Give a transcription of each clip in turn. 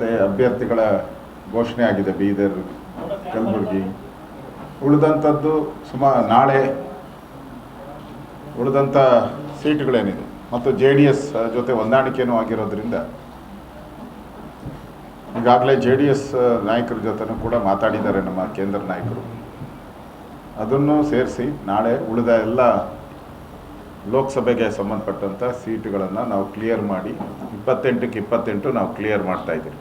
ಸೇರಿದಂತೆ ಅಭ್ಯರ್ಥಿಗಳ ಘೋಷಣೆ ಆಗಿದೆ ಬೀದರ್, ಕಲಬುರಗಿ. ಉಳಿದಂಥದ್ದು ಸುಮಾರು ನಾಳೆ ಉಳಿದಂಥ ಸೀಟುಗಳೇನಿದೆ. ಮತ್ತು ಜೆ ಡಿ ಎಸ್ ಜೊತೆ ಹೊಂದಾಣಿಕೆಯೂ ಆಗಿರೋದ್ರಿಂದ ಈಗಾಗಲೇ ಜೆ ಡಿ ಎಸ್ ನಾಯಕರ ಜೊತೆನೂ ಕೂಡ ಮಾತಾಡಿದ್ದಾರೆ ನಮ್ಮ ಕೇಂದ್ರ ನಾಯಕರು. ಅದನ್ನು ಸೇರಿಸಿ ನಾಳೆ ಉಳಿದ ಎಲ್ಲ ಲೋಕಸಭೆಗೆ ಸಂಬಂಧಪಟ್ಟಂಥ ಸೀಟುಗಳನ್ನು ನಾವು ಕ್ಲಿಯರ್ ಮಾಡಿ, ಇಪ್ಪತ್ತೆಂಟಕ್ಕೆ ಇಪ್ಪತ್ತೆಂಟು ನಾವು ಕ್ಲಿಯರ್ ಮಾಡ್ತಾ ಇದ್ದೀವಿ.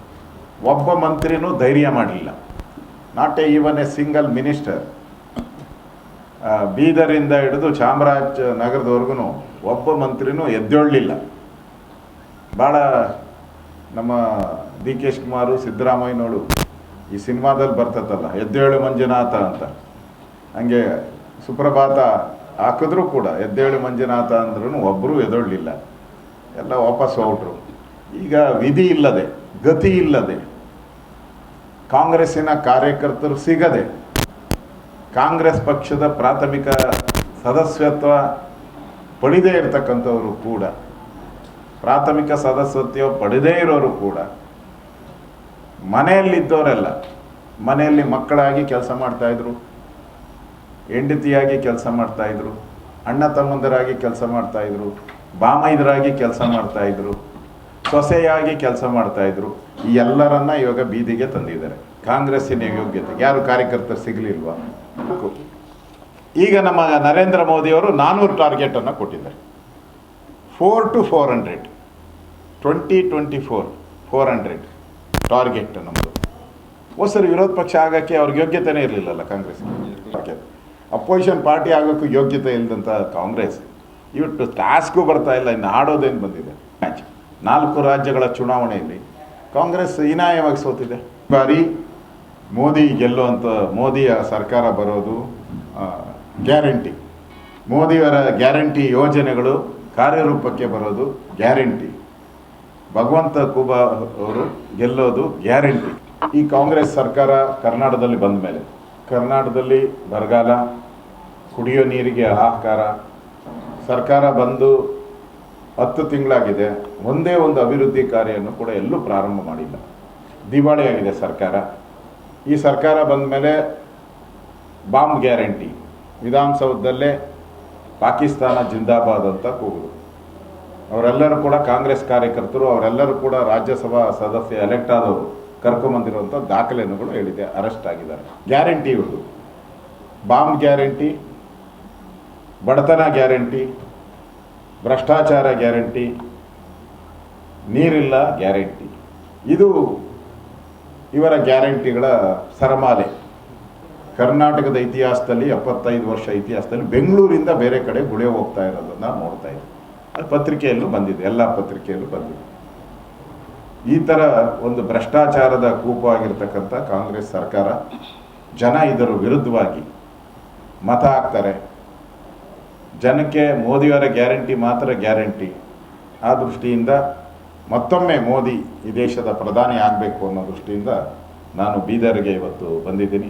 ಒಬ್ಬ ಮಂತ್ರಿನೂ ಧೈರ್ಯ ಮಾಡಲಿಲ್ಲ. Not a even a single minister ಬೀದರಿಂದ ಹಿಡಿದು ಚಾಮರಾಜ ನಗರದವರೆಗೂ ಒಬ್ಬ ಮಂತ್ರಿನೂ ಎದ್ದೇಳಲಿಲ್ಲ ಭಾಳ ನಮ್ಮ ಡಿ ಕೆ ಶಿವಕುಮಾರು ಈ ಸಿನಿಮಾದಲ್ಲಿ ಬರ್ತದಲ್ಲ, ಎದ್ದೇಳು ಮಂಜುನಾಥ ಅಂತ. ಹಂಗೆ ಸುಪ್ರಭಾತ ಹಾಕಿದ್ರೂ ಕೂಡ ಎದ್ದೇಳು ಮಂಜುನಾಥ ಅಂದ್ರೂ ಒಬ್ಬರೂ ಎದೊಳ್ಳಿಲ್ಲ ಎಲ್ಲ ವಾಪಸ್ ಹೊರಟ್ರು ಈಗ ವಿಧಿ ಇಲ್ಲದೆ ಗತಿ ಇಲ್ಲದೆ ಕಾಂಗ್ರೆಸ್ಸಿನ ಕಾರ್ಯಕರ್ತರು ಸಿಗದೆ ಕಾಂಗ್ರೆಸ್ ಪಕ್ಷದ ಪ್ರಾಥಮಿಕ ಸದಸ್ಯತ್ವ ಪಡೆದೇ ಇರತಕ್ಕಂಥವರು ಕೂಡ, ಪ್ರಾಥಮಿಕ ಸದಸ್ಯತ್ವ ಪಡೆದೇ ಇರೋರು ಕೂಡ, ಮನೆಯಲ್ಲಿದ್ದವರೆಲ್ಲ, ಮನೆಯಲ್ಲಿ ಮಕ್ಕಳಾಗಿ ಕೆಲಸ ಮಾಡ್ತಾಯಿದ್ರು ಹೆಂಡತಿಯಾಗಿ ಕೆಲಸ ಮಾಡ್ತಾಯಿದ್ರು ಅಣ್ಣ ತಮ್ಮಂದರಾಗಿ ಕೆಲಸ ಮಾಡ್ತಾಯಿದ್ರು ಬಾಮೈದರಾಗಿ ಕೆಲಸ ಮಾಡ್ತಾಯಿದ್ರು ಸೊಸೆಯಾಗಿ ಕೆಲಸ ಮಾಡ್ತಾಯಿದ್ರು ಈ ಎಲ್ಲರನ್ನ ಇವಾಗ ಬೀದಿಗೆ ತಂದಿದ್ದಾರೆ. ಕಾಂಗ್ರೆಸ್ಸಿನ ಯೋಗ್ಯತೆ ಯಾರು ಕಾರ್ಯಕರ್ತರು ಸಿಗಲಿಲ್ವಾ? ಈಗ ನಮ್ಮ ನರೇಂದ್ರ ಮೋದಿಯವರು ನಾನ್ನೂರು ಟಾರ್ಗೆಟನ್ನು ಕೊಟ್ಟಿದ್ದಾರೆ. Four two four hundred twenty twenty four four hundred target ನಮ್ಮದು ಹೊಸರು ವಿರೋಧ ಪಕ್ಷ ಆಗೋಕ್ಕೆ ಅವ್ರಿಗೆ ಯೋಗ್ಯತೆನೇ ಇರಲಿಲ್ಲಲ್ಲ ಕಾಂಗ್ರೆಸ್ ಅಪೋಸಿಷನ್ ಪಾರ್ಟಿ ಆಗೋಕ್ಕೂ ಯೋಗ್ಯತೆ ಇಲ್ಲದಂಥ ಕಾಂಗ್ರೆಸ್. ಇವತ್ತು ಟಾಸ್ಕು ಬರ್ತಾ ಇಲ್ಲ, ಇನ್ನು ಆಡೋದೇನು ಬಂದಿದೆ? ಮ್ಯಾಚ್ ನಾಲ್ಕು ರಾಜ್ಯಗಳ ಚುನಾವಣೆಯಲ್ಲಿ ಕಾಂಗ್ರೆಸ್ ಹೀನಾಯವಾಗಿ ಸೋತಿದೆ. ಬಾರಿ ಮೋದಿ ಗೆಲ್ಲುವಂಥ ಮೋದಿಯ ಸರ್ಕಾರ ಬರೋದು ಗ್ಯಾರಂಟಿ. ಮೋದಿಯವರ ಗ್ಯಾರಂಟಿ ಯೋಜನೆಗಳು ಕಾರ್ಯರೂಪಕ್ಕೆ ಬರೋದು ಗ್ಯಾರಂಟಿ. ಭಗವಂತ ಕುಬಾ ಅವರು ಗೆಲ್ಲೋದು ಗ್ಯಾರಂಟಿ. ಈ ಕಾಂಗ್ರೆಸ್ ಸರ್ಕಾರ ಕರ್ನಾಟಕದಲ್ಲಿ ಬಂದ ಮೇಲೆ, ಕರ್ನಾಟಕದಲ್ಲಿ ಬರಗಾಲ, ಕುಡಿಯೋ ನೀರಿಗೆ ಹಾಹಾಕಾರ, ಸರ್ಕಾರ ಬಂದು ಹತ್ತು ತಿಂಗಳಾಗಿದೆ. ಒಂದೇ ಒಂದು ಅಭಿವೃದ್ಧಿ ಕಾರ್ಯವನ್ನು ಕೂಡ ಎಲ್ಲೂ ಪ್ರಾರಂಭ ಮಾಡಿಲ್ಲ. ದಿವಾಳಿಯಾಗಿದೆ ಸರ್ಕಾರ. ಈ ಸರ್ಕಾರ ಬಂದ ಮೇಲೆ ಬಾಂಬ್ ಗ್ಯಾರಂಟಿ. ವಿಧಾನಸೌಧದಲ್ಲೇ ಪಾಕಿಸ್ತಾನ ಜಿಂದಾಬಾದ್ ಅಂತ ಕೂಗುದು. ಅವರೆಲ್ಲರೂ ಕೂಡ ಕಾಂಗ್ರೆಸ್ ಕಾರ್ಯಕರ್ತರು, ಅವರೆಲ್ಲರೂ ಕೂಡ ರಾಜ್ಯಸಭಾ ಸದಸ್ಯ ಎಲೆಕ್ಟ್ ಆದವರು, ಕರ್ಕೊಂಬಂದಿರುವಂಥ ದಾಖಲೆಯನ್ನು ಹೇಳಿದೆ ಅರೆಸ್ಟ್ ಆಗಿದ್ದಾರೆ. ಗ್ಯಾರಂಟಿ ಇವರು ಬಾಂಬ್ ಗ್ಯಾರಂಟಿ, ಬಡತನ ಗ್ಯಾರಂಟಿ ಭ್ರಷ್ಟಾಚಾರ ಗ್ಯಾರಂಟಿ, ನೀರಿಲ್ಲ ಗ್ಯಾರಂಟಿ. ಇದು ಇವರ ಗ್ಯಾರಂಟಿಗಳ ಸರಮಾಲೆ. ಕರ್ನಾಟಕದ ಇತಿಹಾಸದಲ್ಲಿ ಎಪ್ಪತ್ತೈದು ವರ್ಷ ಇತಿಹಾಸದಲ್ಲಿ ಬೆಂಗಳೂರಿಂದ ಬೇರೆ ಕಡೆ ಗುಳೆ ಹೋಗ್ತಾ ಇರೋದನ್ನು ನೋಡ್ತಾ ಇದ್ದೆ ಅದು ಪತ್ರಿಕೆಯಲ್ಲೂ ಬಂದಿದೆ, ಎಲ್ಲ ಪತ್ರಿಕೆಯಲ್ಲೂ ಬಂದಿದೆ. ಈ ಥರ ಒಂದು ಭ್ರಷ್ಟಾಚಾರದ ಕೂಪವಾಗಿರ್ತಕ್ಕಂಥ ಕಾಂಗ್ರೆಸ್ ಸರ್ಕಾರ ಜನ ಇದರ ವಿರುದ್ಧವಾಗಿ ಮತ ಹಾಕ್ತಾರೆ. ಜನಕ್ಕೆ ಮೋದಿಯವರ ಗ್ಯಾರಂಟಿ ಮಾತ್ರ ಗ್ಯಾರಂಟಿ. ಆ ದೃಷ್ಟಿಯಿಂದ ಮತ್ತೊಮ್ಮೆ ಮೋದಿ ಈ ದೇಶದ ಪ್ರಧಾನಿ ಆಗಬೇಕು ಅನ್ನೋ ದೃಷ್ಟಿಯಿಂದ ನಾನು ಬೀದರ್ಗೆ ಇವತ್ತು ಬಂದಿದ್ದೀನಿ.